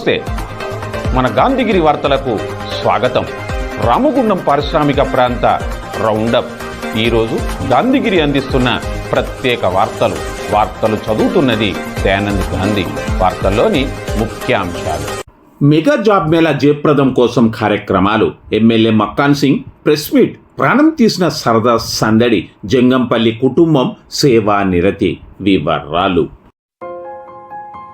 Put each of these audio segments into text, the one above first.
నమస్తే. మన గాంధీగిరి వార్తలకు స్వాగతం. రామగుండం పారిశ్రామిక ప్రాంత రౌండప్. ఈరోజు గాంధీగిరి అందిస్తున్న ప్రత్యేక వార్తలు. వార్తలు చదువుతున్నది దయానంద్ గాంధీ. వార్తల్లోని ముఖ్యాంశాలు. మెగా జాబ్ మేళా జయప్రదం కోసం కార్యక్రమాలు. MLA Makkan Singh press meet. ప్రాణం తీసిన సరదా సందడి. జంగంపల్లి కుటుంబం సేవా నిరతి. వివరాలు.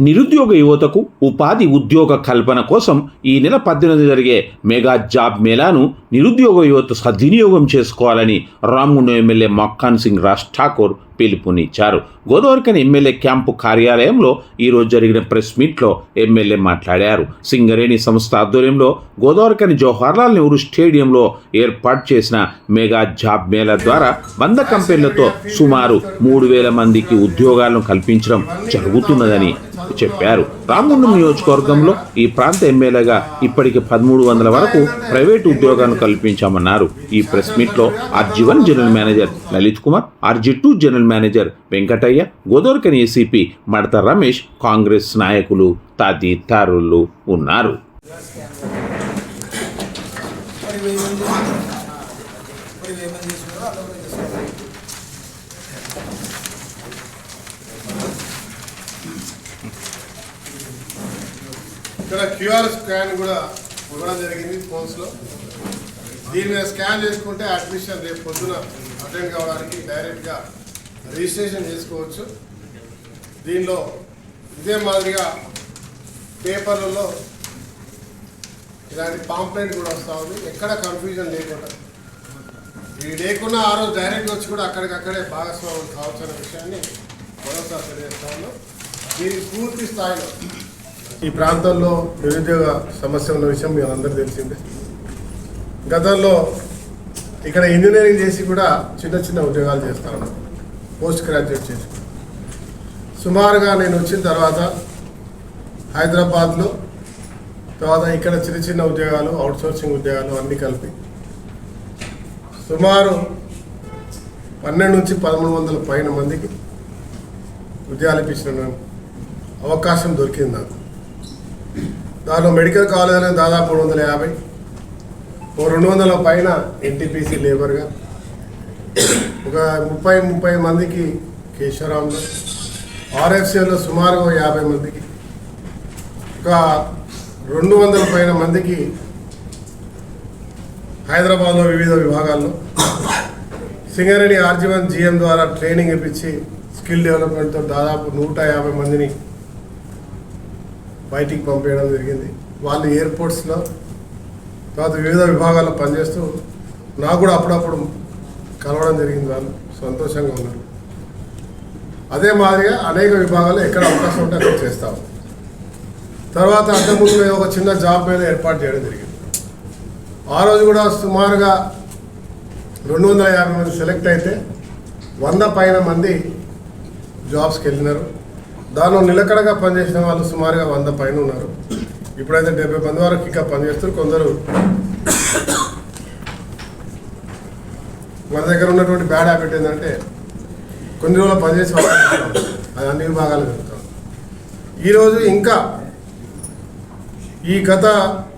నిరుద్యోగ యువతకు ఉపాధి ఉద్యోగ కల్పన కోసం ఈ నెల పద్దెనిమిది జరిగే మెగా జాబ్ మేళాను నిరుద్యోగ యువత సద్వినియోగం చేసుకోవాలని రామగుండం ఎమ్మెల్యే మక్కాన్ సింగ్ రాజ్ ఠాకూర్ పిలుపునిచ్చారు. గోదావరికని ఎమ్మెల్యే క్యాంపు కార్యాలయంలో ఈరోజు జరిగిన ప్రెస్ మీట్లో ఎమ్మెల్యే మాట్లాడారు. సింగరేణి సంస్థ ఆధ్వర్యంలో గోదావరికని జవహర్లాల్ నెహ్రూ స్టేడియంలో ఏర్పాటు చేసిన మెగా జాబ్ మేళా ద్వారా వంద కంపెనీలతో సుమారు మూడు వేల మందికి ఉద్యోగాలను కల్పించడం జరుగుతున్నదని చెప్పారు. రామగుండం నియోజకవర్గంలో ఈ ప్రాంత ఎమ్మెల్యేగా ఇప్పటికి పదమూడు వందల వరకు ప్రైవేటు ఉద్యోగాలను కల్పించామన్నారు. ఈ ప్రెస్ మీట్లో RG one general manager Lalit Kumar RG two general manager Venkataiah Godavarikhani ACP Madatha Ramesh Congress నాయకులు తదితరులు ఉన్నారు. ఇక్కడ క్యూఆర్ స్కాన్ కూడా ఇవ్వడం జరిగింది ఫోన్స్లో దీని మీద స్కాన్ చేసుకుంటే అడ్మిషన్ రేపు పొద్దున అటెండ్ కావడానికి డైరెక్ట్గా రిజిస్ట్రేషన్ చేసుకోవచ్చు. దీనిలో ఇదే మాదిరిగా పేపర్లలో ఇలాంటి పాంప్లెంట్ కూడా వస్తూ ఉంది. ఎక్కడ కన్ఫ్యూజన్ లేకుండా. ఇది లేకుండా ఆ రోజు డైరెక్ట్ వచ్చి కూడా అక్కడికక్కడే భాగస్వామ్యం కావచ్చు అనే విషయాన్ని మరోసారి తెలియజేస్తా ఉన్నాం. దీనికి పూర్తి స్థాయిలో ఈ ప్రాంతంలో నిరుద్యోగ సమస్య ఉన్న విషయం మీ అందరూ తెలిసిందే. గతంలో ఇక్కడ ఇంజనీరింగ్ చేసి కూడా చిన్న చిన్న ఉద్యోగాలు చేస్తాను పోస్ట్ గ్రాడ్యుయేట్ చేసి. సుమారుగా నేను వచ్చిన తర్వాత హైదరాబాద్లో తర్వాత ఇక్కడ చిన్న చిన్న ఉద్యోగాలు అవుట్సోర్సింగ్ ఉద్యోగాలు అన్నీ కలిపి సుమారు పన్నెండు నుంచి పదమూడు వందల పైన మందికి ఉద్యోగాలు ఇప్పించిన అవకాశం దొరికింది నాకు. దానిలో మెడికల్ కాలేజీలో దాదాపు మూడు వందల యాభై. ఓ రెండు వందల పైన ఎన్టీపీసీ లేబర్గా ఒక ముప్పై ముప్పై మందికి కేశవరాంలో ఆర్ఎఫ్సీలో సుమారుగా ఓ యాభై మందికి. ఒక రెండు వందల పైన మందికి హైదరాబాద్లో వివిధ విభాగాల్లో. సింగరేణి ఆర్జీవన్ జిఎం ద్వారా ట్రైనింగ్ ఇప్పించి స్కిల్ డెవలప్మెంట్తో దాదాపు నూట యాభై మందిని బయటికి పంపేయడం జరిగింది. వాళ్ళు ఎయిర్పోర్ట్స్లో తర్వాత వివిధ విభాగాల్లో పనిచేస్తూ నాకు కూడా అప్పుడప్పుడు కలవడం జరిగింది వాళ్ళు. సంతోషంగా ఉన్నారు. అదే మాదిరిగా అనేక విభాగాలు ఎక్కడ అవకాశం ఉంటే అక్కడ చేస్తాం. తర్వాత అంతకుముందు మేము ఒక చిన్న జాబ్ మీద ఏర్పాటు చేయడం జరిగింది. ఆ రోజు కూడా సుమారుగా రెండు వందల యాభై మంది సెలెక్ట్ అయితే వంద పైన మంది జాబ్స్కి వెళ్ళినారు. దానిలో నిలకడగా పనిచేసిన వాళ్ళు సుమారుగా వంద పైన ఉన్నారు. ఇప్పుడైతే డెబ్బై మంది వరకు ఇంకా పనిచేస్తారు కొందరు మన దగ్గర ఉన్నటువంటి బ్యాడ్ హ్యాబిట్ ఏంటంటే కొన్ని రోజులు పనిచేసి వాళ్ళు అది అన్ని విభాగాలు జరుగుతాం ఈరోజు ఇంకా ఈ గత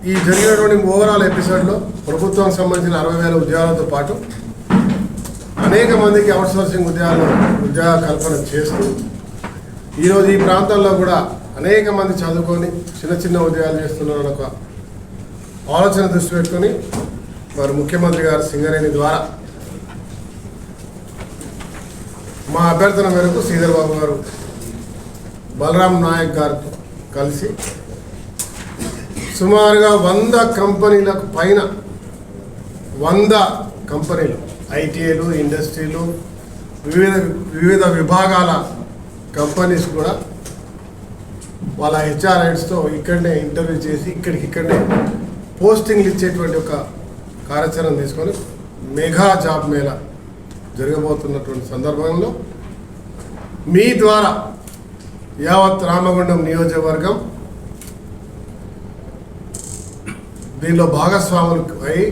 ఈ జరిగినటువంటి ఓవరాల్ ఎపిసోడ్లో ప్రభుత్వానికి సంబంధించిన అరవై వేల ఉద్యోగాలతో పాటు అనేక మందికి అవుట్సోర్సింగ్ ఉద్యోగాలు ఉద్యోగ కల్పన చేస్తూ ఈరోజు ఈ ప్రాంతంలో కూడా అనేక మంది చదువుకొని చిన్న చిన్న ఉద్యోగాలు చేస్తున్నారని ఒక ఆలోచన దృష్టి పెట్టుకొని మరి ముఖ్యమంత్రి గారు సింగరేణి ద్వారా మా అభ్యర్థన మేరకు శ్రీధర్ బాబు గారు బలరాం నాయక్ గారితో కలిసి సుమారుగా వంద కంపెనీలకు పైన వంద కంపెనీలు ఐటీఐలు ఇండస్ట్రీలు వివిధ వివిధ విభాగాల కంపెనీస్ కూడా వాళ్ళ హెచ్ఆర్ రైట్స్తో ఇక్కడనే ఇంటర్వ్యూ చేసి ఇక్కడికి ఇక్కడనే పోస్టింగ్లు ఇచ్చేటువంటి ఒక కార్యాచరణ తీసుకొని మెగా జాబ్ మేళా జరగబోతున్నటువంటి సందర్భంలో మీ ద్వారా యావత్ రామగుండం నియోజకవర్గం దీనిలో భాగస్వాములు అయి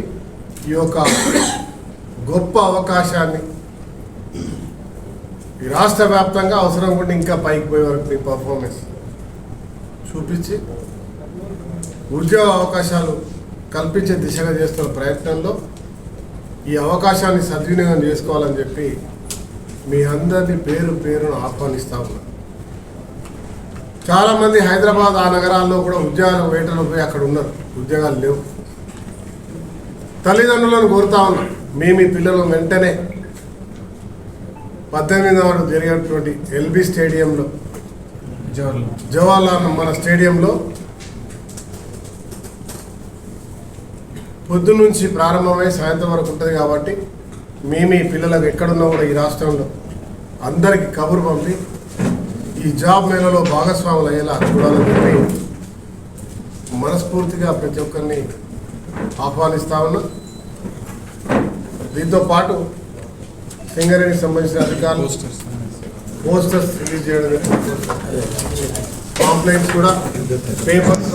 ఈ యొక్క గొప్ప అవకాశాన్ని ఈ రాష్ట్ర వ్యాప్తంగా అవసరం కూడా ఇంకా పైకి పోయే వరకు మీ పర్ఫార్మెన్స్ చూపించి ఉద్యోగ అవకాశాలు కల్పించే దిశగా చేస్తున్న ప్రయత్నంలో ఈ అవకాశాన్ని సద్వినియోగం చేసుకోవాలని చెప్పి మీ అందరినీ పేరు పేరును ఆహ్వానిస్తా ఉన్నా. చాలామంది హైదరాబాద్ ఆ నగరాల్లో కూడా ఉద్యోగాలు వేటలో పోయి అక్కడ ఉన్నారు. ఉద్యోగాలు లేవు. తల్లిదండ్రులను కోరుతా ఉన్నా. మీ మీ పిల్లలు వెంటనే పద్దెనిమిదవ జరిగినటువంటి ఎల్బీ స్టేడియంలో జవహర్లాల్ మన స్టేడియంలో పొద్దు నుంచి ప్రారంభమై సాయంత్రం వరకు ఉంటుంది కాబట్టి మేము పిల్లలకు ఎక్కడున్నా కూడా ఈ రాష్ట్రంలో అందరికీ కబురు పంపి ఈ జాబ్ మేళలో భాగస్వాములు అయ్యేలా చూడాలని చెప్పి మనస్ఫూర్తిగా ప్రతి ఒక్కరిని ఆహ్వానిస్తా ఉన్నా. దీంతో పాటు సింగరేణికి సంబంధించిన అధికారులు పోస్టర్స్ రిలీజ్ చేయడం కూడా పేపర్స్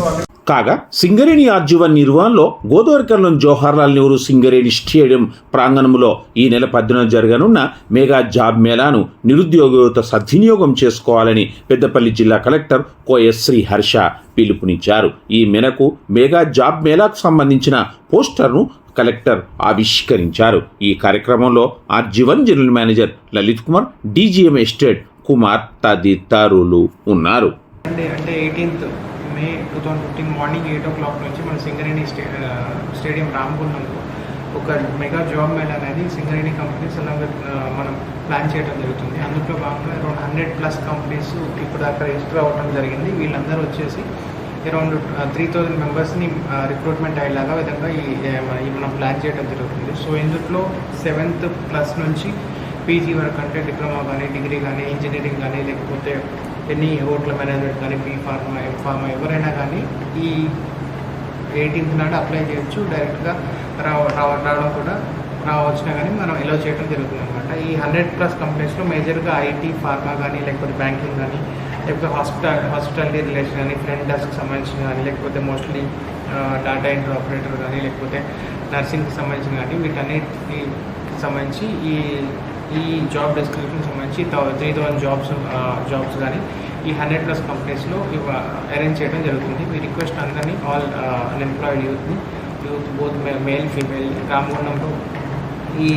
కాగా సింగరేణి ఆర్జీవన్ నిర్వహణలో గోదావరికర్లం జవహర్లాల్ నెహ్రూ సింగరేణి స్టేడియం ప్రాంగణంలో ఈ నెల పద్దెనిమిది జరగనున్న మెగా జాబ్ మేళాను నిరుద్యోగ యువత సద్వినియోగం చేసుకోవాలని పెద్దపల్లి జిల్లా కలెక్టర్ కోఎస్ శ్రీ హర్ష పిలుపునిచ్చారు. ఈ మేరకు మెగా జాబ్ మేళాకు సంబంధించిన పోస్టర్ను కలెక్టర్ ఆవిష్కరించారు. ఈ కార్యక్రమంలో RG one general manager Lalit Kumar DGM estate Kumar తదితరులు ఉన్నారు. అంటే అంటే eighteenth May two thousand fifteen morning eight o'clock నుంచి మన సింగరేణి స్టే స్టేడియం రామగుండంలో ఒక మెగా జాబ్ మేళ అనేది సింగరేణి కంపెనీస్ అలాగే మనం ప్లాన్ చేయడం జరుగుతుంది. అందులో భాగంగా అరౌండ్ హండ్రెడ్ ప్లస్ కంపెనీస్ ఇప్పుడు అక్కడ రిజిస్టర్ అవ్వడం జరిగింది. వీళ్ళందరూ వచ్చేసి అరౌండ్ త్రీ థౌజండ్ మెంబర్స్ని రిక్రూట్మెంట్ అయ్యేలాగా విధంగా ఈ ఈ మనం ప్లాన్ చేయడం జరుగుతుంది. సో ఇందులో సెవెంత్ ప్లస్ నుంచి పీజీ వరకు అంటే డిప్లొమా కానీ డిగ్రీ కానీ ఇంజనీరింగ్ కానీ లేకపోతే ఎన్ని హోటల్ మేనేజ్మెంట్ కానీ బీ ఫార్మా ఎం ఫార్మా ఎవరైనా కానీ ఈ ఎయిటీన్త్ నాడు అప్లై చేయొచ్చు. డైరెక్ట్గా రావ రావ- రావడం కూడా రావచ్చినా కానీ మనం ఎలో చేయడం జరుగుతుంది అనమాట ఈ హండ్రెడ్ ప్లస్ కంపెనీస్లో మేజర్గా ఐటీ ఫార్మా కానీ లేకపోతే బ్యాంకింగ్ కానీ లేకపోతే హాస్పిటల్ హాస్పిటాలిటీ రిలేషన్ కానీ ఫ్రంట్ డెస్క్ సంబంధించిన కానీ లేకపోతే మోస్ట్లీ డాటా ఎంట్రీ ఆపరేటర్ కానీ లేకపోతే నర్సింగ్కి సంబంధించిన కానీ వీటన్నిటికి సంబంధించి ఈ ఈ జాబ్ డిస్క్రిప్షన్ సంబంధించి త్రీ థౌసండ్ జాబ్స్ జాబ్స్ కానీ ఈ హండ్రెడ్ ప్లస్ కంపెనీస్లో ఇవ అరేంజ్ చేయడం జరుగుతుంది. మీ రిక్వెస్ట్ అందరినీ ఆల్ అన్ఎంప్లాయిడ్ యూత్ని యూత్ బోత్ మేల్ ఫీమేల్ రామగుండంలో ఈ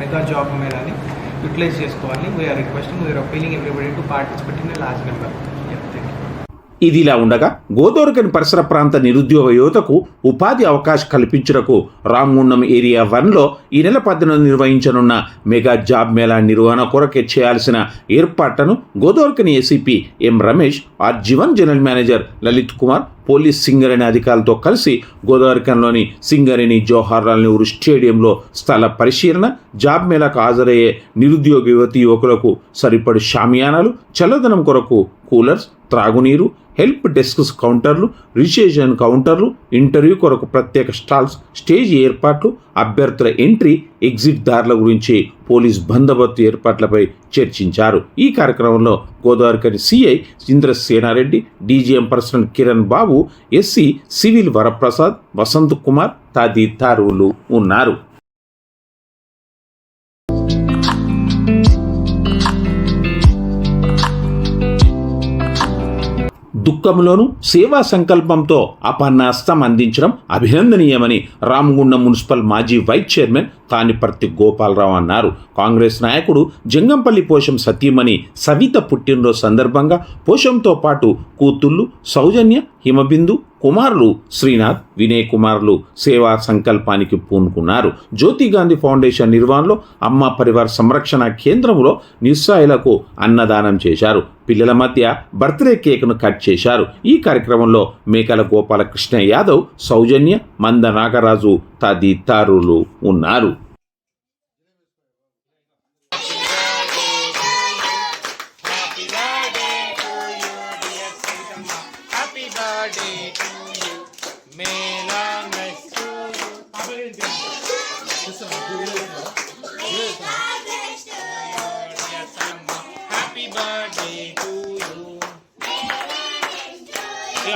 మెగా జాబ్ మేళని యూటిలైజ్ చేసుకోవాలి. We are requesting we are appealing everybody to participate in last number thank you ఇదిలా ఉండగా గోదోరకని పరిసర ప్రాంత నిరుద్యోగ యువతకు ఉపాధి అవకాశం కల్పించుటకు రామగుండం ఏరియా వన్లో ఈ నెల పద్దెనిమిది నిర్వహించనున్న మెగా జాబ్ మేళా నిర్వహణ కొరకే చేయాల్సిన ఏర్పాట్లను Godavarikhani ACP M Ramesh R G one general manager Lalit Kumar police Singareni అధికారులతో కలిసి గోదావరికంలోని సింగరేణి జవహర్లాల్ నెహ్రూ స్టేడియంలో స్థల పరిశీలన జాబ్ మేళకు హాజరయ్యే నిరుద్యోగ యువతి యువకులకు సరిపడు షామియానాలు చల్లదనం కొరకు కూలర్స్ త్రాగునీరు హెల్ప్ డెస్క్స్ కౌంటర్లు రిజిస్ట్రేషన్ కౌంటర్లు ఇంటర్వ్యూ కొరకు ప్రత్యేక స్టాల్స్ స్టేజ్ ఏర్పాట్లు అభ్యర్థుల ఎంట్రీ ఎగ్జిట్ దారుల గురించి పోలీస్ బందోబస్తు ఏర్పాట్లపై చర్చించారు. ఈ కార్యక్రమంలో Godavarikhani CI Indrasena Reddy DGM personnel Kiran Babu SC civil Varaprasad Vasanth Kumar తదితరులు ఉన్నారు. దుఃఖంలోనూ సేవా సంకల్పంతో అపన్నాస్తం అందించడం అభినందనీయమని రామగుండం మున్సిపల్ మాజీ వైస్ చైర్మన్ తానిపర్తి గోపాలరావు అన్నారు. కాంగ్రెస్ నాయకుడు జంగంపల్లి పోషం సతీమణి సవిత పుట్టినరోజు సందర్భంగా పోషంతో పాటు కూతుళ్ళు సౌజన్య హిమబిందు కుమారులు శ్రీనాథ్ వినయ్ కుమారులు సేవా సంకల్పానికి పూనుకున్నారు. జ్యోతి గాంధీ ఫౌండేషన్ నిర్వహణలో అమ్మ పరివార సంరక్షణ కేంద్రంలో నిస్సాయులకు అన్నదానం చేశారు. పిల్లల మధ్య బర్త్డే కేక్ను కట్ చేశారు. ఈ కార్యక్రమంలో మేకల గోపాలకృష్ణ యాదవ్ సౌజన్య మంద నాగరాజు తదితరులు ఉన్నారు.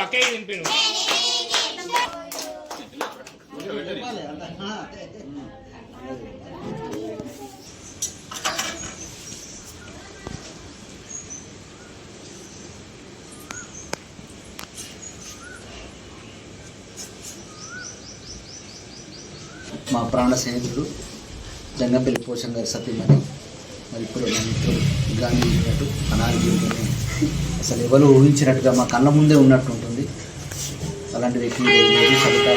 ఇక అక్కయ్య తినిపిను మా ప్రాణ స్నేహితుడు జంగపల్లి పోషం గారి సతీమణి మరి ఇప్పుడు నా మిత్రుడు గాంధీ గారు అనాది అసలు ఎవరు ఊహించినట్టుగా మా కళ్ళ ముందే ఉన్నట్టు ఉంటుంది. అలాంటి వ్యక్తి సరిత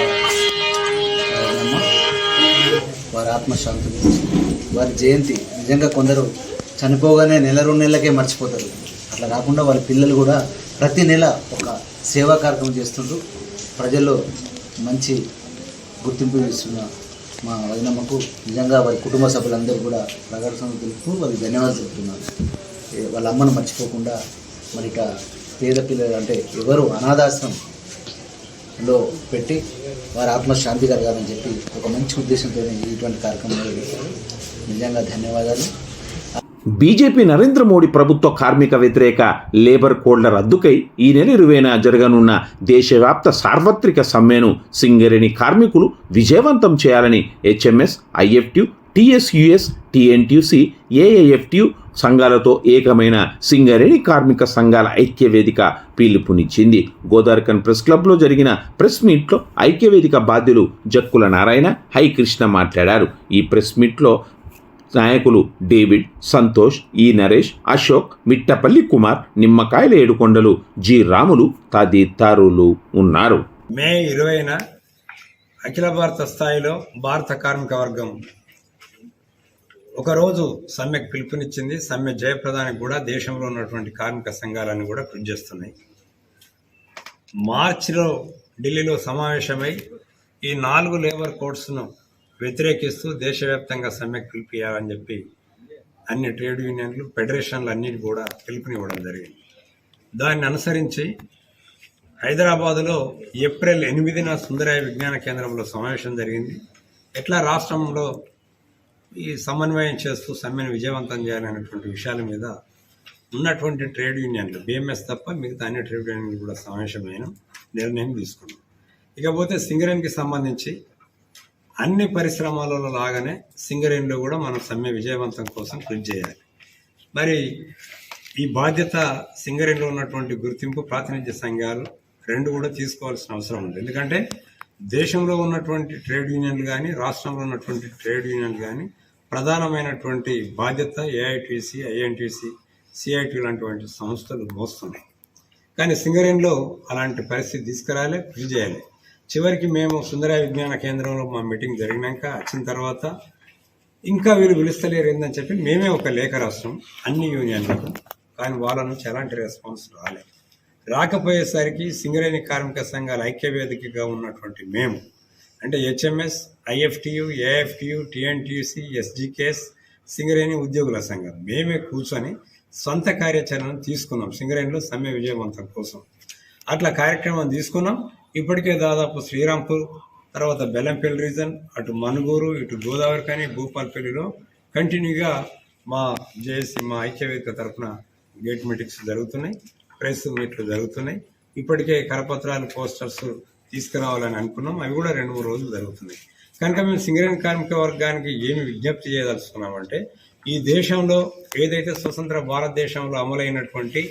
వారి ఆత్మశాంతి వారి జయంతి. నిజంగా కొందరు చనిపోగానే నెల రెండు నెలలకే మర్చిపోతారు. అట్లా కాకుండా వాళ్ళ పిల్లలు కూడా ప్రతి నెల ఒక సేవా కార్యక్రమం చేస్తుంటూ ప్రజల్లో మంచి గుర్తింపు ఇస్తున్న మా వదినమ్మకు నిజంగా వారి కుటుంబ సభ్యులందరూ కూడా ప్రకటన తెలుపుతూ వారికి ధన్యవాదాలు చెప్తున్నారు వాళ్ళ అమ్మను మర్చిపోకుండా మరి ఇక పేద పిల్లలు అంటే ఎవరు అనాథాశ్రమంలో పెట్టి వారి ఆత్మశాంతి కలగాలని చెప్పి ఒక మంచి ఉద్దేశంతో ఇటువంటి కార్యక్రమంలో నిజంగా ధన్యవాదాలు. బీజేపీ నరేంద్ర మోడీ ప్రభుత్వ కార్మిక వ్యతిరేక లేబర్ కోడ్ల రద్దుకై ఈ నెల ఇరవైన జరగనున్న దేశవ్యాప్త సార్వత్రిక సమ్మెను సింగరేణి కార్మికులు విజయవంతం చేయాలని హెచ్ఎంఎస్ ఐఎఫ్ట్యూ టీఎస్యుఎస్ టీఎన్టీయూసీ ఏఏఎఫ్టీ సంఘాలతో ఏకమైన సింగరేణి కార్మిక సంఘాల ఐక్యవేదిక పిలుపునిచ్చింది. గోదార్కన్ ప్రెస్ క్లబ్లో జరిగిన ప్రెస్ మీట్లో ఐక్యవేదిక బాధ్యులు జక్కుల నారాయణ హైకృష్ణ మాట్లాడారు. ఈ ప్రెస్ మీట్లో నాయకులు డేవిడ్ సంతోష్ ఈ నరేష్ అశోక్ మిట్టపల్లి కుమార్ నిమ్మకాయల ఏడుకొండలు జి రాములు తదితరులు ఉన్నారు. మే ఇరవైన అఖిల భారత స్థాయిలో భారత కార్మిక వర్గం ఒకరోజు సమ్మెకు పిలుపునిచ్చింది సమ్మె జయప్రదానికి కూడా దేశంలో ఉన్నటువంటి కార్మిక సంఘాలన్నీ కూడా కృషి చేస్తున్నాయి. మార్చిలో ఢిల్లీలో సమావేశమై ఈ నాలుగు లేబర్ కోడ్స్ను వ్యతిరేకిస్తూ దేశవ్యాప్తంగా సమ్మెకు పిలిపియాలని చెప్పి అన్ని ట్రేడ్ యూనియన్లు ఫెడరేషన్లు అన్నిటి కూడా పిలుపునివ్వడం జరిగింది. దాన్ని అనుసరించి హైదరాబాదులో ఏప్రిల్ ఎనిమిదిన సుందరయ్య విజ్ఞాన కేంద్రంలో సమావేశం జరిగింది. ఎట్లా రాష్ట్రంలో ఈ సమన్వయం చేస్తూ సమ్మెను విజయవంతం చేయాలనేటువంటి విషయాల మీద ఉన్నటువంటి ట్రేడ్ యూనియన్లు బిఎంఎస్ తప్ప మిగతా అన్ని ట్రేడ్ యూనియన్లు కూడా సమావేశమైన నిర్ణయం తీసుకున్నాం. ఇకపోతే సింగరేణికి సంబంధించి అన్ని పరిశ్రమలలో లాగానే సింగరేణిలో కూడా మనం సమ్మె విజయవంతం కోసం కృషి చేయాలి. మరి ఈ బాధ్యత సింగరేణిలో ఉన్నటువంటి గుర్తింపు ప్రాతినిధ్య సంఘాలు రెండు కూడా తీసుకోవాల్సిన అవసరం ఉంది. ఎందుకంటే దేశంలో ఉన్నటువంటి ట్రేడ్ యూనియన్లు కానీ రాష్ట్రంలో ఉన్నటువంటి ట్రేడ్ యూనియన్లు కానీ ప్రధానమైనటువంటి బాధ్యత ఏఐటీసీ ఐఎన్టీసీ సిఐటి లాంటి సంస్థలు మోస్తున్నాయి. కానీ సింగరేణిలో అలాంటి పరిస్థితి తీసుకురాలే కృషి చేయాలి. చివరికి మేము సుందర విజ్ఞాన కేంద్రంలో మా మీటింగ్ జరిగినాక వచ్చిన తర్వాత ఇంకా వీళ్ళు పిలుస్తలేరు ఏందని చెప్పి మేమే ఒక లేఖ రాస్తాం అన్ని యూనియన్లకు. కానీ వాళ్ళ నుంచి ఎలాంటి రెస్పాన్స్ రాలేదు రాకపోయేసరికి సింగరేణి కార్మిక సంఘాల ఐక్యవేదికగా ఉన్నటువంటి మేము అంటే HMS IFTU AFTU TNTUC SGKS Singareni ఉద్యోగుల సంఘం. మేమే కూర్చొని సొంత కార్యాచరణను తీసుకున్నాం. సింగరేణిలో సమ్మె విజయవంతం కోసం. అట్లా కార్యక్రమం తీసుకున్నాం. ఇప్పటికే దాదాపు శ్రీరాంపూర్ తర్వాత బెల్లంపల్లి రీజన్ అటు మనుగూరు ఇటు గోదావరి కానీ భూపాల్పల్లిలో కంటిన్యూగా మా జేఏసీ మా ఐక్యవేదిక తరఫున గేట్ మీటింగ్స్ జరుగుతున్నాయి. ప్రెస్ మీట్లు జరుగుతున్నాయి. ఇప్పటికే కరపత్రాలు పోస్టర్స్ తీసుకురావాలని అనుకున్నాం. అవి కూడా రెండు మూడు రోజులు జరుగుతున్నాయి కనుక మేము సింగరేణి కార్మిక వర్గానికి ఏమి విజ్ఞప్తి చేయదలుచుకున్నామంటే ఈ దేశంలో ఏదైతే స్వతంత్ర భారతదేశంలో అమలైనటువంటి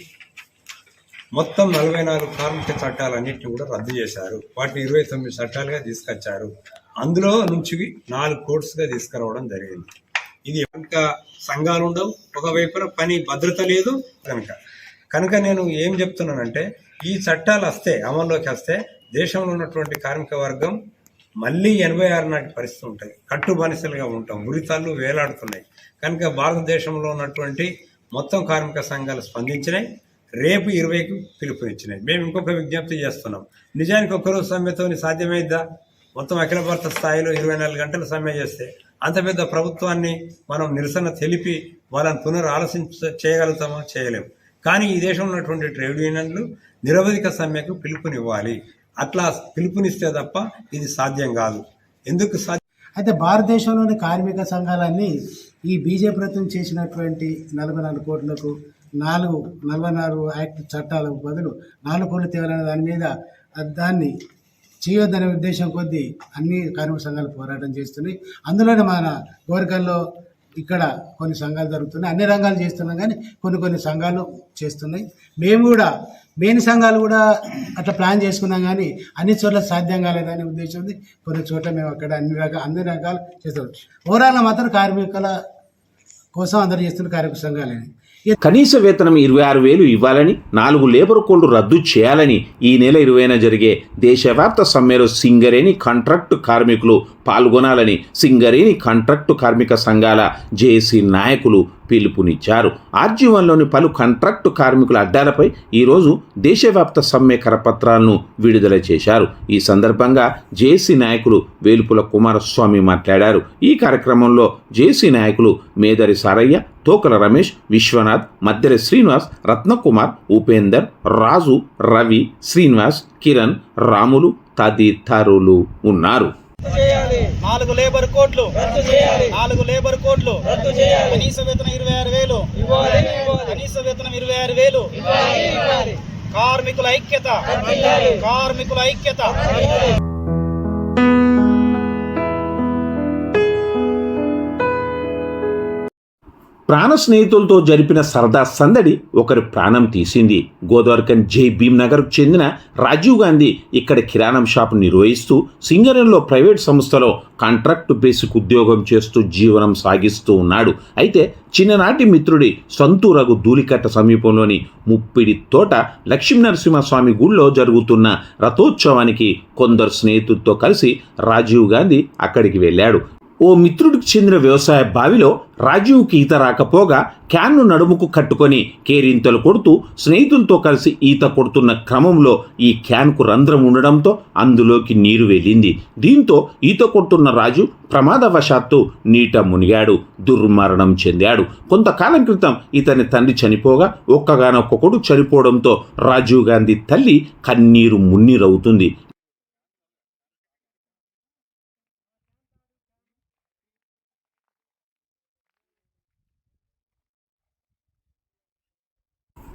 మొత్తం నలభై నాలుగు కార్మిక చట్టాలన్నింటినీ కూడా రద్దు చేశారు. వాటిని ఇరవై తొమ్మిది చట్టాలుగా తీసుకొచ్చారు. అందులో నుంచి నాలుగు కోర్సుగా తీసుకురావడం జరిగింది. ఇది కనుక సంఘాలు ఉండవు. ఒకవైపున పని భద్రత లేదు. కనుక కనుక నేను ఏం చెప్తున్నానంటే ఈ చట్టాలు వస్తే అమల్లోకి వస్తే దేశంలో ఉన్నటువంటి కార్మిక వర్గం మళ్ళీ ఎనభై ఆరు నాటి పరిస్థితి ఉంటుంది. కట్టు బానిసలుగా ఉంటాం. ఉరితాళ్ళు వేలాడుతున్నాయి. కనుక భారతదేశంలో ఉన్నటువంటి మొత్తం కార్మిక సంఘాలు స్పందించినాయి. రేపు ఇరవైకి పిలుపునిచ్చినాయి. మేము ఇంకొక విజ్ఞప్తి చేస్తున్నాం. నిజానికి ఒక్కరోజు సమ్మెతోని సాధ్యమైద్దా? మొత్తం అఖిల భారత స్థాయిలో ఇరవై నాలుగు గంటలు సమ్మె చేస్తే అంత పెద్ద ప్రభుత్వాన్ని మనం నిరసన తెలిపి వాళ్ళని పునర్ ఆలోచించ చేయగలుగుతామా? చేయలేము కానీ ఈ దేశంలో ఉన్నటువంటి ట్రేడ్ యూనియన్లు నిరవధిక సమ్మెకు పిలుపునివ్వాలి. అట్లా పిలుపునిస్తే తప్ప ఇది సాధ్యం కాదు. ఎందుకు సాధ్యం? అయితే భారతదేశంలోని కార్మిక సంఘాలన్నీ ఈ బీజేపీ ప్రభుత్వం చేసినటువంటి నలభై నాలుగు కోట్లకు నాలుగు నలభై నాలుగు యాక్ట్ చట్టాలకు బదులు నాలుగు కోట్లు తేవాలనే దాని మీద దాన్ని చేయొద్దనే ఉద్దేశం కొద్దీ అన్ని కార్మిక సంఘాలు పోరాటం చేస్తున్నాయి. అందులోనే మన కోరికల్లో ఇక్కడ కొన్ని సంఘాలు జరుగుతున్నాయి. అన్ని రంగాలు చేస్తున్నాం కానీ కొన్ని కొన్ని సంఘాలు చేస్తున్నాయి. మేము కూడా మెయిన్ సంఘాలు కూడా అట్లా ప్లాన్ చేసుకున్నాం కానీ అన్ని చోట్ల సాధ్యం కాలేదనే ఉద్దేశం ఉంది. కొన్ని చోట్ల మేము అక్కడ అన్ని రకాల అన్ని రకాలు చేస్తాం ఓవరాల్గా మాత్రం కార్మికుల కోసం అందరు చేస్తున్న కార్మిక సంఘాలని కనీస వేతనం ఇరవై ఆరు వేలు ఇవ్వాలని నాలుగు లేబర్ కోళ్ళు రద్దు చేయాలని ఈ నెల ఇరవైన జరిగే దేశవ్యాప్త సమ్మెలో సింగరేణి కాంట్రాక్టు కార్మికులు పాల్గొనాలని సింగరేణి కాంట్రాక్టు కార్మిక సంఘాల జేఏసీ నాయకులు పిలుపునిచ్చారు. ఆర్జీవన్లోని పలు కాంట్రాక్టు కార్మికుల అడ్డాలపై ఈరోజు దేశవ్యాప్త సమ్మె కరపత్రాలను విడుదల చేశారు. ఈ సందర్భంగా జేసీ నాయకులు వేలుపుల కుమారస్వామి మాట్లాడారు. ఈ కార్యక్రమంలో జేసీ నాయకులు మేదరి సారయ్య తోకల రమేష్ విశ్వనాథ్ మద్దెరి శ్రీనివాస్ రత్నకుమార్ ఉపేందర్ రాజు రవి శ్రీనివాస్ కిరణ్ రాములు తదితరులు ఉన్నారు. నాలుగు లేబర్ కోట్లు నాలుగు లేబర్ కోట్లు కనీస వేతనం ఇరవై ఆరు వేలు. కనీస వేతనం ఇరవై ఆరు వేలు. కార్మికుల ఐక్యత. కార్మికుల. ఐక్యత. ప్రాణ స్నేహితులతో జరిపిన సరదా సందడి ఒకరి ప్రాణం తీసింది. గోదావరికన్ జై భీమ్నగర్కు చెందిన రాజీవ్ గాంధీ ఇక్కడ కిరాణం షాపు నిర్వహిస్తూ సింగరేణిలో ప్రైవేట్ సంస్థలో కాంట్రాక్టు బేసిక్ ఉద్యోగం చేస్తూ జీవనం సాగిస్తూ ఉన్నాడు. అయితే చిన్ననాటి మిత్రుడి సొంతూరగు ధూలికట్ట సమీపంలోని ముప్పిడి తోట లక్ష్మీనరసింహస్వామి గుళ్ళో జరుగుతున్న రథోత్సవానికి కొందరు స్నేహితులతో కలిసి రాజీవ్ గాంధీ అక్కడికి వెళ్ళాడు. ఓ మిత్రుడికి చెందిన వ్యవసాయ బావిలో రాజీవ్కి ఈత రాకపోగా క్యాన్ను నడుముకు కట్టుకొని కేరింతలు కొడుతూ స్నేహితులతో కలిసి ఈత కొడుతున్న క్రమంలో ఈ క్యాన్కు రంధ్రం ఉండడంతో అందులోకి నీరు వెళ్ళింది. దీంతో ఈత కొడుతున్న రాజు ప్రమాదవశాత్తు నీట మునిగాడు దుర్మరణం చెందాడు. కొంతకాలం క్రితం ఇతని తండ్రి చనిపోగా ఒక్కగానొక్క కొడుకు చనిపోవడంతో రాజీవ్ గాంధీ తల్లి కన్నీరు మున్నీరవుతుంది.